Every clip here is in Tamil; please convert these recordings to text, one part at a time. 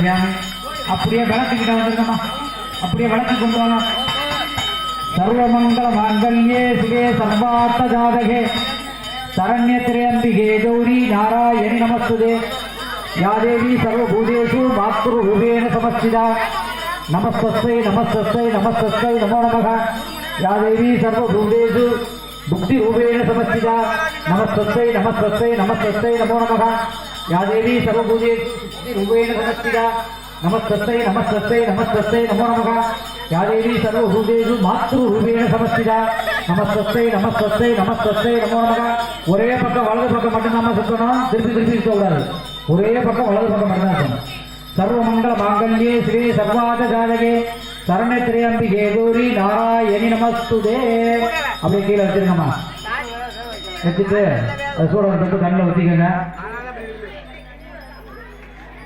அப்படியே? விளக்குக்கிட்ட வந்துருக்கமா அப்படியே விளக்கு கொண்டு வாங்க. சர்வமங்கல மாங்கல்யே சிவே சர்வார்த்த ஜாதகே. சரண்ய திரையம்பிகே கௌரி நாராயணி நமஸ்துதே. யாதேவி சர்வபூதேஷு மாத்ருரூபேண சமஸ்திதா. நமஸ்தஸ்தை நமஸ்தஸ்தை நமஸ்தஸ்தை நமோ நமக. யாதேவி சர்வபூதேஷு புக்திரூபேண சமஸ்திதா. நமஸ்தஸ்தை நமஸ்தஸ்தை நமஸ்தஸ்தை நமோ நமः யா தேவி சர்வபூதேஷு புக்திரூபேண சமஸ்திதா நமஸ்தஸ்தை நமஸ்தஸ்தை நமஸ்தஸ்தை நமோ நமः யா தேவி சர்வபூதேஷு மாத்ருரூபேண சமஸ்திதா நமஸ்தஸ்தை நமஸ்தஸ்தை நமஸ்தஸ்தை நமோ நமக. ஒரே பக்கம் வலது பக்கம் மட்டும் நாம சுத்தணும் திருப்பி திருப்பி இருக்கக்கூடாது ஒரே பக்கம் வலது பக்கம் மட்டும் தான் சர்வமங்கல மாங்கல்யே ஸ்ரீ சர்வாத ஜாதகே. சரண திரையம்பிகே கௌரி நாராயணி நமஸ்துதே. அப்படியே கீழே வச்சிருங்கம்மா. வச்சுட்டு சூடம் சூடனை கண்ணில் ஊற்றிக்கங்க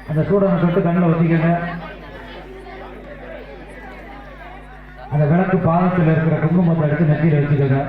அந்த சூடான சொட்டு கண்ணில் ஒத்திக்கங்க அந்த விளக்கு பாதத்தில் இருக்கிற குங்குமத்தை எடுத்து நெத்தியில் வச்சுக்கோங்க